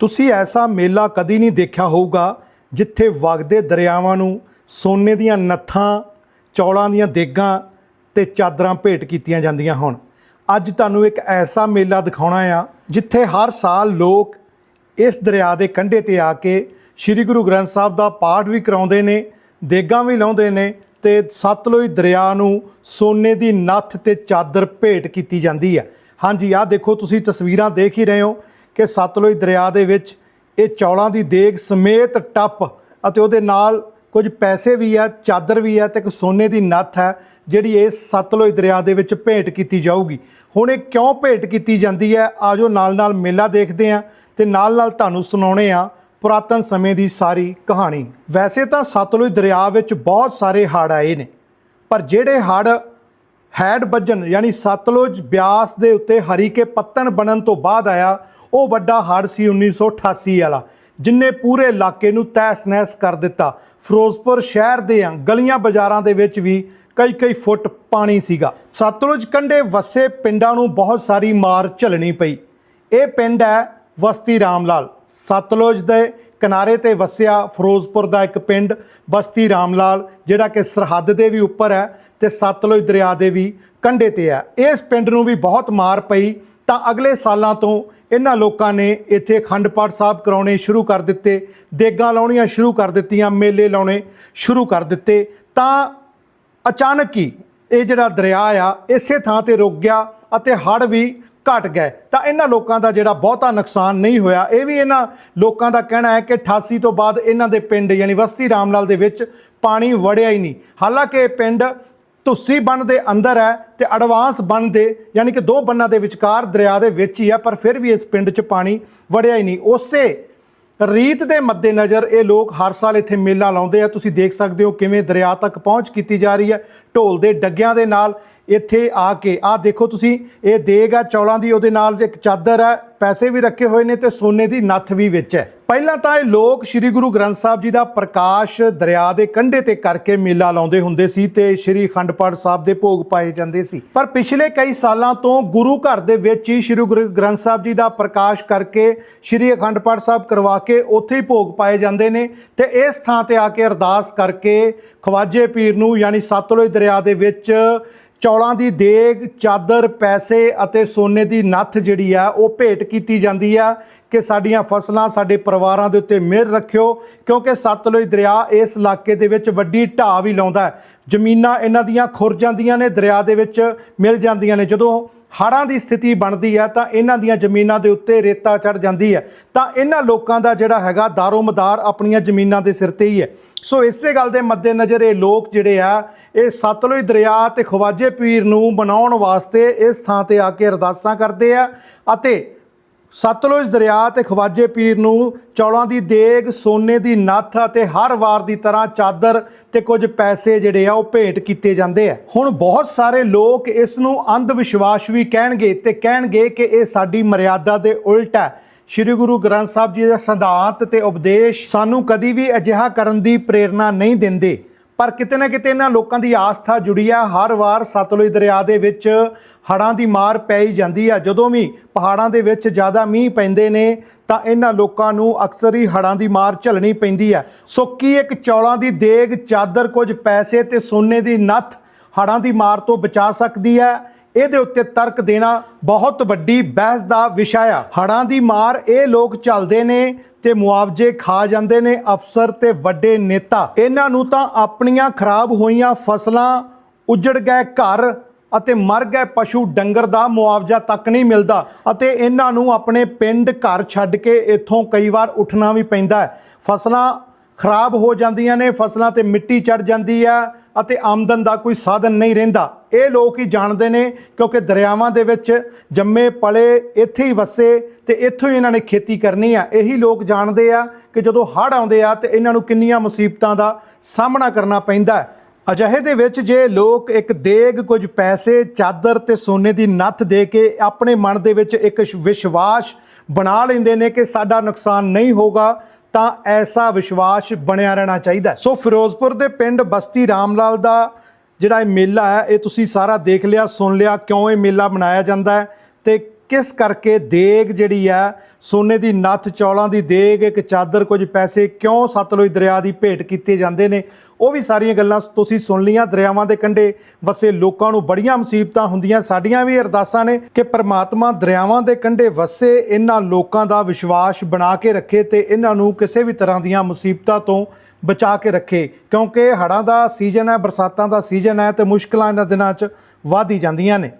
ਤੁਸੀਂ ਐਸਾ ਮੇਲਾ ਕਦੀ ਨਹੀਂ ਦੇਖਿਆ ਹੋਊਗਾ ਜਿੱਥੇ ਵਗਦੇ ਦਰਿਆਵਾਂ ਨੂੰ ਸੋਨੇ ਦੀਆਂ ਨੱਥਾਂ, ਚੌਲਾਂ ਦੀਆਂ ਦੇਗਾਂ ਤੇ ਚਾਦਰਾਂ ਭੇਟ ਕੀਤੀਆਂ ਜਾਂਦੀਆਂ ਹੋਣ। ਅੱਜ ਤੁਹਾਨੂੰ ਇੱਕ ਐਸਾ ਮੇਲਾ ਦਿਖਾਉਣਾ ਆ ਜਿੱਥੇ ਹਰ ਸਾਲ ਲੋਕ ਇਸ ਦਰਿਆ ਦੇ ਕੰਢੇ ਤੇ ਆ ਕੇ ਸ੍ਰੀ ਗੁਰੂ ਗ੍ਰੰਥ ਸਾਹਿਬ ਦਾ ਪਾਠ ਵੀ ਕਰਾਉਂਦੇ ਨੇ, ਦੇਗਾਂ ਵੀ ਲਾਉਂਦੇ ਨੇ ਤੇ ਸਤਲੁਜ ਦਰਿਆ ਨੂੰ ਸੋਨੇ ਦੀ ਨੱਥ ਤੇ ਚਾਦਰ ਭੇਟ ਕੀਤੀ ਜਾਂਦੀ ਹੈ ਹਾਂਜੀ, ਆਹ ਦੇਖੋ, ਤੁਸੀਂ ਤਸਵੀਰਾਂ ਦੇਖ ਹੀ ਰਹੇ ਹੋ। ਕਿ ਸਤਲੁਜ ਦਰਿਆ ਦੇ ਵਿੱਚ ਇਹ ਚੌਲਾਂ ਦੀ ਦੇਗ ਸਮੇਤ ਟੱਪ ਅਤੇ ਉਹਦੇ ਨਾਲ ਕੁਝ ਪੈਸੇ ਵੀ ਆ, ਚਾਦਰ ਵੀ ਆ ਤੇ ਇੱਕ ਸੋਨੇ ਦੀ ਨੱਥ ਹੈ, ਜਿਹੜੀ ਇਸ ਸਤਲੁਜ ਦਰਿਆ ਦੇ ਵਿੱਚ ਭੇਟ ਕੀਤੀ ਜਾਊਗੀ। ਹੁਣ ਇਹ ਕਿਉਂ ਭੇਟ ਕੀਤੀ ਜਾਂਦੀ ਹੈ? ਆਜੋ ਨਾਲ ਨਾਲ ਮੇਲਾ ਦੇਖਦੇ ਆ ਤੇ ਨਾਲ ਨਾਲ ਤੁਹਾਨੂੰ ਸੁਣਾਉਣੇ ਆ ਪੁਰਾਤਨ ਸਮੇਂ ਦੀ ਸਾਰੀ ਕਹਾਣੀ। ਵੈਸੇ ਤਾਂ ਸਤਲੁਜ ਦਰਿਆ ਵਿੱਚ ਬਹੁਤ ਸਾਰੇ ਹੜ੍ਹ ਆਏ ਨੇ, ਪਰ ਜਿਹੜੇ ਹੜ੍ਹ ਹੈਡ ਵੱਜਣ ਯਾਨੀ ਸਤਲੁਜ ਬਿਆਸ ਦੇ ਉੱਤੇ ਹਰੀਕੇ ਪੱਤਣ ਬਣਨ ਤੋਂ ਬਾਅਦ ਆਇਆ, ਉਹ ਵੱਡਾ ਹੜ੍ਹ ਸੀ 1988 ਵਾਲਾ, ਜਿਨੇ ਪੂਰੇ ਇਲਾਕੇ ਨੂੰ ਤਹਿਸ ਨਹਿਸ ਕਰ ਦਿੱਤਾ। ਫਿਰੋਜ਼ਪੁਰ ਸ਼ਹਿਰ ਦੇ ਗਲੀਆਂ ਬਾਜ਼ਾਰਾਂ ਦੇ ਵਿੱਚ ਵੀ ਕਈ ਕਈ ਫੁੱਟ ਪਾਣੀ ਸੀਗਾ। ਸਤਲੁਜ ਕੰਢੇ ਵਸੇ ਪਿੰਡਾਂ ਨੂੰ ਬਹੁਤ ਸਾਰੀ ਮਾਰ ਝੱਲਣੀ ਪਈ। ਇਹ ਪਿੰਡ ਹੈ ਵਸਤੀ ਰਾਮਲਾਲ। ਸਤਲੁਜ ਦੇ ਕਿਨਾਰੇ ਤੇ ਵਸਿਆ ਫਿਰੋਜ਼ਪੁਰ ਦਾ ਇੱਕ ਪਿੰਡ ਬਸਤੀ ਰਾਮਲਾਲ, ਜਿਹੜਾ ਕਿ ਸਰਹੱਦ ਦੇ ਵੀ ਉੱਪਰ ਹੈ ਤੇ ਸਤਲੁਜ ਦਰਿਆ ਦੇ ਵੀ ਕੰਢੇ ਤੇ ਹੈ। ਇਸ ਪਿੰਡ ਨੂੰ ਵੀ ਬਹੁਤ ਮਾਰ ਪਈ, ਤਾਂ ਅਗਲੇ ਸਾਲਾਂ ਤੋਂ ਇਹਨਾਂ ਲੋਕਾਂ ਨੇ ਇੱਥੇ ਅਖੰਡ ਪਾਠ ਸਾਹਿਬ ਕਰਾਉਣੇ ਸ਼ੁਰੂ ਕਰ ਦਿੱਤੇ, ਦੇਗਾਂ ਲਾਉਣੀਆਂ ਸ਼ੁਰੂ ਕਰ ਦਿੱਤੀਆਂ, ਮੇਲੇ ਲਾਉਣੇ ਸ਼ੁਰੂ ਕਰ ਦਿੱਤੇ, ਤਾਂ ਅਚਾਨਕ ਹੀ ਇਹ ਜਿਹੜਾ ਦਰਿਆ ਆ, ਇਸੇ ਥਾਂ ਤੇ ਰੁਕ ਗਿਆ ਅਤੇ ਹੜ੍ਹ ਵੀ ਘਟ ਗਏ। ਤਾਂ ਇਹਨਾਂ ਲੋਕਾਂ ਦਾ ਜਿਹੜਾ ਬਹੁਤਾ ਨੁਕਸਾਨ ਨਹੀਂ ਹੋਇਆ, ਇਹ ਵੀ ਇਹਨਾਂ ਲੋਕਾਂ ਦਾ ਕਹਿਣਾ ਹੈ ਕਿ 88 ਤੋਂ ਬਾਅਦ ਇਹਨਾਂ ਦੇ ਪਿੰਡ ਯਾਨੀ ਵਸਤੀ ਰਾਮਲਾਲ ਦੇ ਵਿੱਚ ਪਾਣੀ ਵੜਿਆ ਹੀ ਨਹੀਂ। ਹਾਲਾਂਕਿ ਇਹ ਪਿੰਡ ਤੁਸੀ ਬੰਨ ਦੇ ਅੰਦਰ ਹੈ ਤੇ ਐਡਵਾਂਸ ਬੰਨ ਦੇ ਯਾਨੀ ਕਿ ਦੋ ਬੰਨਾਂ ਦੇ ਵਿਚਕਾਰ ਦਰਿਆ ਦੇ ਵਿੱਚ ਹੀ ਹੈ, ਪਰ ਫਿਰ ਵੀ ਇਸ ਪਿੰਡ 'ਚ ਪਾਣੀ ਵੜਿਆ ਹੀ ਨਹੀਂ। ਉਸੇ ਰੀਤ ਦੇ ਮੱਦੇਨਜ਼ਰ ਇਹ ਲੋਕ ਹਰ ਸਾਲ ਇੱਥੇ ਮੇਲਾ ਲਾਉਂਦੇ ਆ। ਤੁਸੀਂ ਦੇਖ ਸਕਦੇ ਹੋ ਕਿਵੇਂ ਦਰਿਆ ਤੱਕ ਪਹੁੰਚ ਕੀਤੀ ਜਾ ਰਹੀ ਹੈ। ਢੋਲ ਦੇ ਡੱਗਿਆਂ ਦੇ ਨਾਲ ਇੱਥੇ ਆ ਕੇ। ਆਹ ਦੇਖੋ ਤੁਸੀਂ, ਇਹ ਦੇਗ ਆ, ਚੌਲਾਂ ਦੀ, ਉਹਦੇ ਨਾਲ ਇੱਕ ਚਾਦਰ ਹੈ ਪੈਸੇ ਵੀ ਰੱਖੇ ਹੋਏ ਨੇ ਤੇ ਸੋਨੇ ਦੀ ਨੱਥ ਵੀ ਵਿੱਚ ਹੈ। ਪਹਿਲਾਂ ਤਾਂ ਇਹ ਲੋਕ ਸ੍ਰੀ ਗੁਰੂ ਗ੍ਰੰਥ ਸਾਹਿਬ ਜੀ ਦਾ ਪ੍ਰਕਾਸ਼ ਦਰਿਆ ਦੇ ਕੰਢੇ ਤੇ ਕਰਕੇ ਮੇਲਾ ਲਾਉਂਦੇ ਹੁੰਦੇ ਸੀ ਤੇ ਸ੍ਰੀ ਅਖੰਡ ਪਾਠ ਸਾਹਿਬ ਦੇ ਭੋਗ ਪਾਏ ਜਾਂਦੇ ਸੀ। ਪਰ ਪਿਛਲੇ ਕਈ ਸਾਲਾਂ ਤੋਂ ਗੁਰੂ ਘਰ ਦੇ ਵਿੱਚ ਹੀ ਸ੍ਰੀ ਗੁਰੂ ਗ੍ਰੰਥ ਸਾਹਿਬ ਜੀ ਦਾ ਪ੍ਰਕਾਸ਼ ਕਰਕੇ ਸ੍ਰੀ ਅਖੰਡ ਪਾਠ ਸਾਹਿਬ ਕਰਵਾ ਕੇ ਉੱਥੇ ਹੀ ਭੋਗ ਪਾਏ ਜਾਂਦੇ ਨੇ ਤੇ ਇਸ ਥਾਂ ਤੇ ਆ ਕੇ ਅਰਦਾਸ ਕਰਕੇ ਖਵਾਜੇ ਪੀਰ ਨੂੰ, ਯਾਨੀ ਸਤਲੁਜ ਦਰਿਆ ਦੇ ਵਿੱਚ ਚੌਲਾਂ ਦੀ ਦੇਗ, ਚਾਦਰ, ਪੈਸੇ ਅਤੇ ਸੋਨੇ ਦੀ ਨੱਥ ਜਿਹੜੀ ਆ, ਉਹ ਭੇਟ ਕੀਤੀ ਜਾਂਦੀ ਆ ਕਿ ਸਾਡੀਆਂ ਫਸਲਾਂ ਸਾਡੇ ਪਰਿਵਾਰਾਂ ਦੇ ਉੱਤੇ ਮਿਹਰ ਰੱਖਿਓ, ਕਿਉਂਕਿ ਸਤਲੁਜ ਦਰਿਆ ਇਸ ਇਲਾਕੇ ਦੇ ਵਿੱਚ ਵੱਡੀ ਢਾਹ ਵੀ ਲਾਉਂਦਾ ਹੈ। ਜ਼ਮੀਨਾਂ ਇਹਨਾਂ ਦੀਆਂ ਖੁਰ ਜਾਂਦੀਆਂ ਨੇ, ਦਰਿਆ ਦੇ ਵਿੱਚ ਮਿਲ ਜਾਂਦੀਆਂ ਨੇ। ਜਦੋਂ ਹੜ੍ਹਾਂ ਦੀ ਸਥਿਤੀ ਬਣਦੀ ਹੈ ਤਾਂ ਇਹਨਾਂ ਦੀਆਂ ਜ਼ਮੀਨਾਂ ਦੇ ਉੱਤੇ ਰੇਤਾ ਚੜ ਜਾਂਦੀ ਹੈ। ਤਾਂ ਇਹਨਾਂ ਲੋਕਾਂ ਦਾ ਜਿਹੜਾ ਹੈਗਾ ਦਾਰੋਮਦਾਰ ਆਪਣੀਆਂ ਜ਼ਮੀਨਾਂ ਦੇ ਸਿਰ ਤੇ ਹੀ ਹੈ। ਸੋ ਇਸੇ ਗੱਲ ਦੇ ਮੱਦੇਨਜ਼ਰ ਇਹ ਲੋਕ ਜਿਹੜੇ ਆ, ਇਹ ਸਤਲੁਜ ਦਰਿਆ ਤੇ ਖਵਾਜੇ ਪੀਰ ਨੂੰ ਬਣਾਉਣ ਵਾਸਤੇ ਇਸ ਥਾਂ ਤੇ ਆ ਕੇ ਅਰਦਾਸਾਂ ਕਰਦੇ ਆ ਅਤੇ ਸਤਲੁਜ ਦਰਿਆ ਤੇ ਖਵਾਜੇ ਪੀਰ ਨੂੰ ਚੌਲਾਂ ਦੀ ਦੇਗ, ਸੋਨੇ ਦੀ ਨੱਥ ਅਤੇ ਹਰ ਵਾਰ ਦੀ ਤਰ੍ਹਾਂ ਚਾਦਰ ਤੇ ਕੁਝ ਪੈਸੇ ਜਿਹੜੇ ਆ ਉਹ ਭੇਟ ਕੀਤੇ ਜਾਂਦੇ ਆ। ਹੁਣ ਬਹੁਤ ਸਾਰੇ ਲੋਕ ਇਸ ਨੂੰ ਅੰਧ ਵਿਸ਼ਵਾਸ ਵੀ ਕਹਿਣਗੇ ਤੇ ਕਹਿਣਗੇ ਕਿ ਇਹ ਸਾਡੀ ਮਰਿਆਦਾ ਦੇ ਉਲਟ ਹੈ। ਸ੍ਰੀ ਗੁਰੂ ਗ੍ਰੰਥ ਸਾਹਿਬ ਜੀ ਦਾ ਸਿਧਾਂਤ ਤੇ ਉਪਦੇਸ਼ ਸਾਨੂੰ ਕਦੀ ਵੀ ਅਜਿਹਾ ਕਰਨ ਦੀ ਪ੍ਰੇਰਣਾ ਨਹੀਂ ਦਿੰਦੇ। ਪਰ ਕਿਤੇ ਨਾ ਕਿਤੇ ਇਹਨਾਂ ਲੋਕਾਂ ਦੀ ਆਸਥਾ ਜੁੜੀ ਆ। ਹਰ ਵਾਰ ਸਤਲੁਜ ਦਰਿਆ ਦੇ ਵਿੱਚ ਹੜਾਂ ਦੀ ਮਾਰ ਪੈ ਜਾਂਦੀ ਆ। ਜਦੋਂ ਵੀ ਪਹਾੜਾਂ ਦੇ ਵਿੱਚ ਜ਼ਿਆਦਾ ਮੀਂਹ ਪੈਂਦੇ ਨੇ, ਤਾਂ ਇਹਨਾਂ ਲੋਕਾਂ ਨੂੰ ਅਕਸਰ ਹੀ ਹੜਾਂ ਦੀ ਮਾਰ ਝੱਲਣੀ ਪੈਂਦੀ ਆ। ਸੋ ਕੀ ਇੱਕ ਚੌਲਾਂ ਦੀ ਦੇਗ, ਚਾਦਰ, ਕੁਝ ਪੈਸੇ ਤੇ ਸੋਨੇ ਦੀ ਨੱਥ ਹੜਾਂ ਦੀ ਮਾਰ ਤੋਂ ਬਚਾ ਸਕਦੀ ਹੈ। ਇਹਦੇ ਉੱਤੇ ਤਰਕ ਦੇਣਾ ਬਹੁਤ ਵੱਡੀ ਬਹਿਸ ਦਾ ਵਿਸ਼ਾ ਆ। ਹੜਾਂ ਦੀ ਮਾਰ ਇਹ ਲੋਕ ਚੱਲਦੇ ਨੇ ਤੇ ਮੁਆਵਜ਼ੇ ਖਾ ਜਾਂਦੇ ਨੇ ਅਫਸਰ ਤੇ ਵੱਡੇ ਨੇਤਾ। ਇਹਨਾਂ ਨੂੰ ਤਾਂ ਆਪਣੀਆਂ ਖਰਾਬ ਹੋਈਆਂ ਫਸਲਾਂ, ਉਜੜ ਗਏ ਘਰ ਅਤੇ ਮਰ ਗਏ ਪਸ਼ੂ ਡੰਗਰ ਦਾ ਮੁਆਵਜ਼ਾ ਤੱਕ ਨਹੀਂ ਮਿਲਦਾ ਅਤੇ ਇਹਨਾਂ ਨੂੰ ਆਪਣੇ ਪਿੰਡ ਘਰ ਛੱਡ ਕੇ ਇੱਥੋਂ ਕਈ ਵਾਰ ਉੱਠਣਾ ਵੀ ਪੈਂਦਾ ਹੈ। ਫਸਲਾਂ ਖਰਾਬ ਹੋ ਜਾਂਦੀਆਂ ਨੇ, ਫਸਲਾਂ ਤੇ ਮਿੱਟੀ ਚੜ ਜਾਂਦੀ ਆ ਅਤੇ ਆਮਦਨ ਦਾ ਕੋਈ ਸਾਧਨ ਨਹੀਂ ਰਹਿੰਦਾ। ਇਹ ਲੋਕ ਹੀ ਜਾਣਦੇ ਨੇ ਕਿਉਂਕਿ ਦਰਿਆਵਾਂ ਦੇ ਵਿੱਚ ਜੰਮੇ ਪਲੇ ਇੱਥੇ ਹੀ ਵਸੇ ਤੇ ਇੱਥੋਂ ਹੀ ਇਹਨਾਂ ਨੇ ਖੇਤੀ ਕਰਨੀ ਆ। ਇਹੀ ਲੋਕ ਜਾਣਦੇ ਆ ਕਿ ਜਦੋਂ ਹੜ੍ਹ ਆਉਂਦੇ ਆ ਤੇ ਇਹਨਾਂ ਨੂੰ ਕਿੰਨੀਆਂ ਮੁਸੀਬਤਾਂ ਦਾ ਸਾਹਮਣਾ ਕਰਨਾ ਪੈਂਦਾ ਹੈ। ਅਜਿਹੇ ਦੇ ਵਿੱਚ ਜੇ ਲੋਕ ਇੱਕ ਦੇਗ ਕੁਝ ਪੈਸੇ, ਚਾਦਰ ਤੇ ਸੋਨੇ ਦੀ ਨੱਥ ਦੇ ਕੇ ਆਪਣੇ ਮਨ ਦੇ ਵਿੱਚ ਇੱਕ ਵਿਸ਼ਵਾਸ ਬਣਾ ਲੈਂਦੇ ਨੇ ਕਿ ਸਾਡਾ ਨੁਕਸਾਨ ਨਹੀਂ ਹੋਗਾ ਤਾਂ ਐਸਾ ਵਿਸ਼ਵਾਸ ਬਣਿਆ ਰਹਿਣਾ ਚਾਹੀਦਾ ਸੋ ਫਿਰੋਜ਼ਪੁਰ ਦੇ ਪਿੰਡ ਬਸਤੀ ਰਾਮਲਾਲ ਦਾ ਜਿਹੜਾ ਇਹ ਮੇਲਾ ਹੈ, ਇਹ ਤੁਸੀਂ ਸਾਰਾ ਦੇਖ ਲਿਆ, ਸੁਣ ਲਿਆ ਕਿਉਂ ਇਹ ਮੇਲਾ ਮਨਾਇਆ ਜਾਂਦਾ ਹੈ ਤੇ ਕਿਸ ਕਰਕੇ ਦੇਗ ਜਿਹੜੀ ਆ, ਸੋਨੇ ਦੀ ਨੱਥ, ਚੌਲਾਂ ਦੀ ਦੇਗ, ਇੱਕ ਚਾਦਰ, ਕੁਝ ਪੈਸੇ ਕਿਉਂ ਸਤਲੁਜ ਦਰਿਆ ਦੀ ਭੇਟ ਕੀਤੇ ਜਾਂਦੇ ਨੇ? ਉਹ ਵੀ ਸਾਰੀਆਂ ਗੱਲਾਂ ਤੁਸੀਂ ਸੁਣ ਲੀਆਂ ਦਰਿਆਵਾਂ ਦੇ ਕੰਢੇ ਵਸੇ ਲੋਕਾਂ ਨੂੰ ਬੜੀਆਂ ਮੁਸੀਬਤਾਂ ਹੁੰਦੀਆਂ, ਸਾਡੀਆਂ ਵੀ ਅਰਦਾਸਾਂ ਨੇ ਕਿ ਪ੍ਰਮਾਤਮਾ ਦਰਿਆਵਾਂ ਦੇ ਕੰਢੇ ਵਸੇ ਇਹਨਾਂ ਲੋਕਾਂ ਦਾ ਵਿਸ਼ਵਾਸ ਬਣਾ ਕੇ ਰੱਖੇ ਤੇ ਇਹਨਾਂ ਨੂੰ ਕਿਸੇ ਵੀ ਤਰ੍ਹਾਂ ਦੀਆਂ ਮੁਸੀਬਤਾਂ ਤੋਂ ਬਚਾ ਕੇ ਰੱਖੇ। ਕਿਉਂਕਿ ਹੜ੍ਹਾਂ ਦਾ ਸੀਜ਼ਨ ਹੈ, ਬਰਸਾਤਾਂ ਦਾ ਸੀਜ਼ਨ ਹੈ ਤੇ ਮੁਸ਼ਕਲਾਂ ਇਹਨਾਂ ਦਿਨਾਂ 'ਚ ਵੱਧ ਜਾਂਦੀਆਂ ਨੇ।